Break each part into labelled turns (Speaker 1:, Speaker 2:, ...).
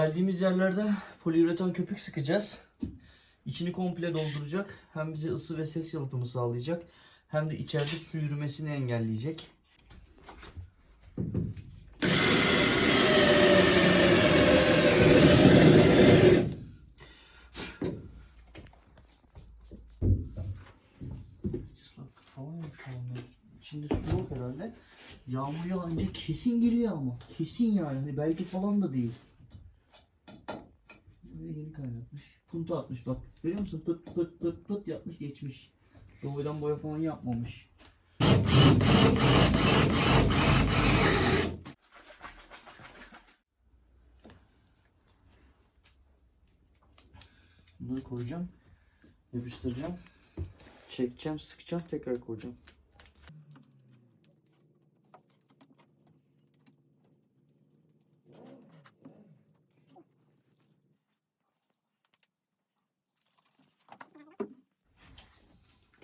Speaker 1: Deldiğimiz yerlerde poliüretan köpük sıkacağız. İçini komple dolduracak. Hem bize ısı ve ses yalıtımı sağlayacak. Hem de içeride su yürümesini engelleyecek. İçinde su yok herhalde. Yağmur yağınca kesin giriyor ama. Kesin yani. Hani belki falan da değil. Buraya yeni kaynatmış. Punta atmış bak. Görüyor musun? Pıt pıt pıt pıt yapmış geçmiş. Boyadan boya falan yapmamış. Bunları koyacağım. Yapıştıracağım. Çekeceğim, sıkacağım, tekrar koyacağım.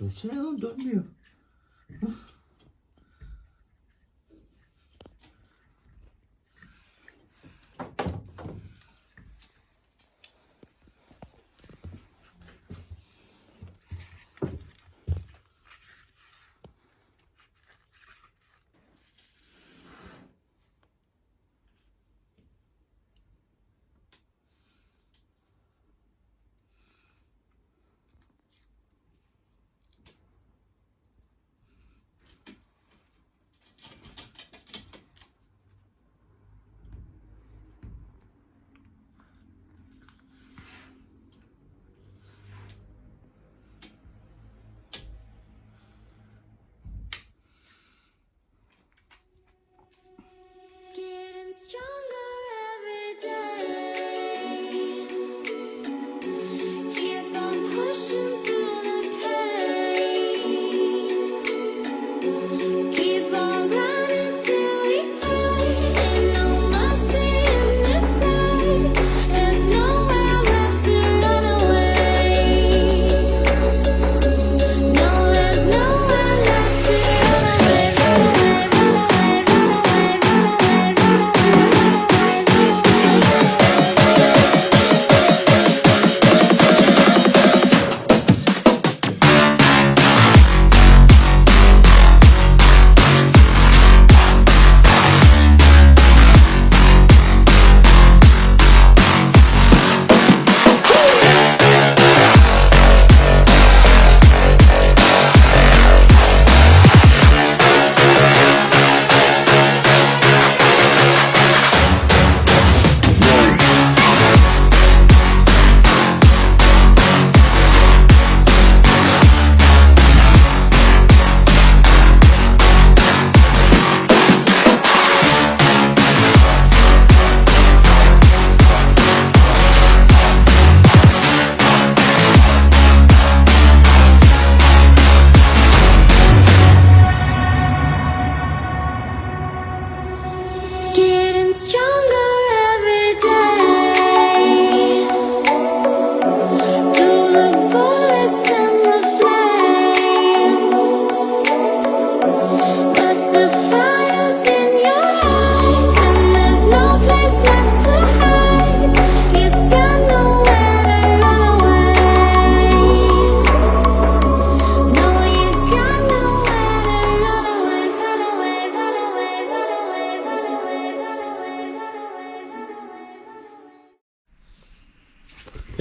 Speaker 1: Dönsene lan dönmüyor.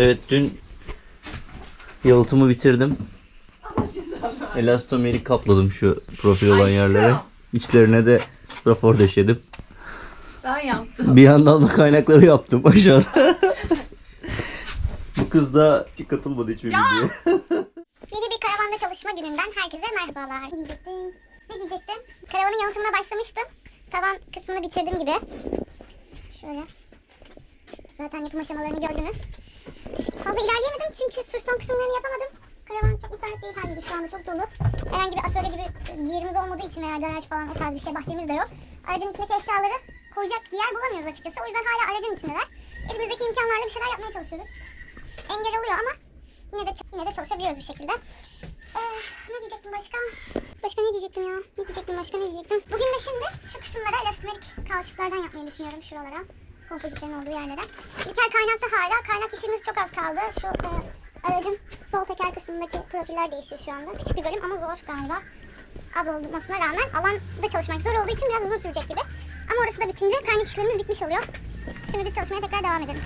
Speaker 1: Evet dün yalıtımı bitirdim. Elastomeri kapladım şu profil olan yerlere. İçlerine de strafor döşedim.
Speaker 2: Ben yaptım.
Speaker 1: Bir yandan da kaynakları yaptım aşağıda. Bu kız da hiç katılmadı hiçbir videoya.
Speaker 3: Yeni bir karavanda çalışma gününden herkese merhabalar. Ne diyecektim? Ne diyecektim? Karavanın yalıtımına başlamıştım. Tavan kısmını bitirdim gibi. Şöyle. Zaten yapım aşamalarını gördünüz. Fazla ilerleyemedim çünkü sür son kısımlarını yapamadım. Karavan çok müsait değil yeri şu anda çok dolu. Herhangi bir atölye gibi bir yerimiz olmadığı için veya garaj falan o tarz bir şey bahçemiz de yok. Aracın içindeki eşyaları koyacak bir yer bulamıyoruz açıkçası. O yüzden hala aracın içindeler. Elimizdeki imkanlarla bir şeyler yapmaya çalışıyoruz. Engel oluyor ama yine de yine de çalışabiliyoruz bir şekilde. Ee, ne diyecektim başka? Başka ne diyecektim ya? Ne diyecektim başka ne diyecektim? Bugün de şimdi şu kısımlara elastomerik kauçuklardan yapmayı düşünüyorum şuralara. Kompozitlerin olduğu yerlere. İlker kaynakta hala. Kaynak işimiz çok az kaldı. Şu e, aracın sol teker kısmındaki profiller değişiyor şu anda. Küçük bir bölüm ama zor galiba. Az olmasına rağmen alanda çalışmak zor olduğu için biraz uzun sürecek gibi. Ama orası da bitince kaynak işlerimiz bitmiş oluyor. Şimdi biz çalışmaya tekrar devam edelim.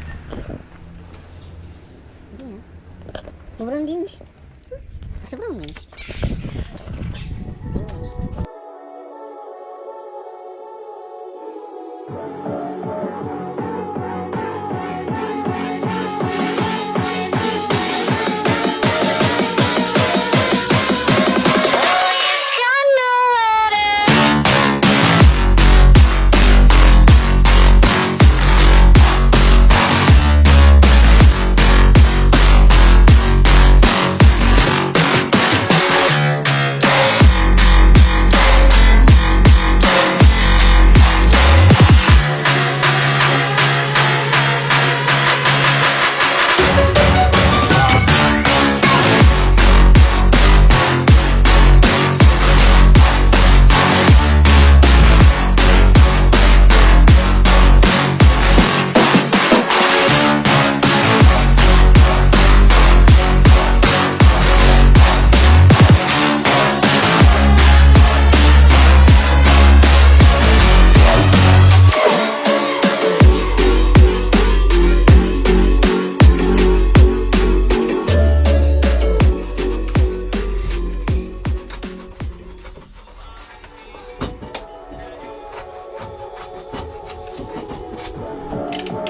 Speaker 1: Bu buranın değilmiş. Bu buranın mıymış?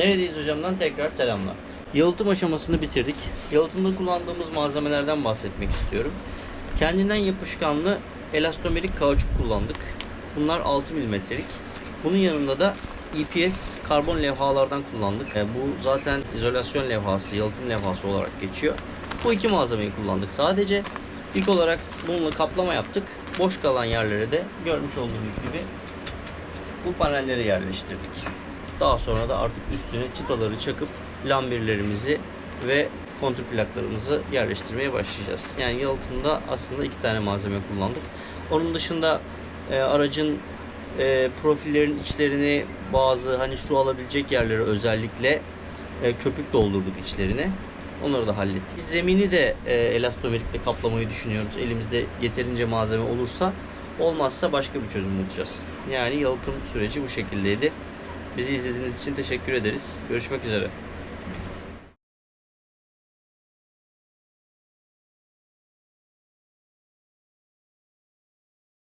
Speaker 4: Neredeyiz hocamdan tekrar selamlar. Yalıtım aşamasını bitirdik. Yalıtımda kullandığımız malzemelerden bahsetmek istiyorum. Kendinden yapışkanlı elastomerik kauçuk kullandık. Bunlar 6 milimetrelik. Bunun yanında da EPS karbon levhalardan kullandık. E, Bu zaten izolasyon levhası, yalıtım levhası olarak geçiyor. Bu iki malzemeyi kullandık sadece. İlk olarak bununla kaplama yaptık. Boş kalan yerlere de görmüş olduğunuz gibi bu panelleri yerleştirdik. Daha sonra da artık üstüne çıtaları çakıp lambirlerimizi ve kontrplaklarımızı yerleştirmeye başlayacağız. Yani yalıtımda aslında iki tane malzeme kullandık. Onun dışında e, aracın e, profillerin içlerini bazı hani su alabilecek yerlere özellikle e, köpük doldurduk içlerine. Onları da hallettik. Zemini de e, elastomerikle kaplamayı düşünüyoruz. Elimizde yeterince malzeme olursa olmazsa başka bir çözüm bulacağız. Yani yalıtım süreci bu şekildeydi. Bizi izlediğiniz için teşekkür ederiz. Görüşmek üzere.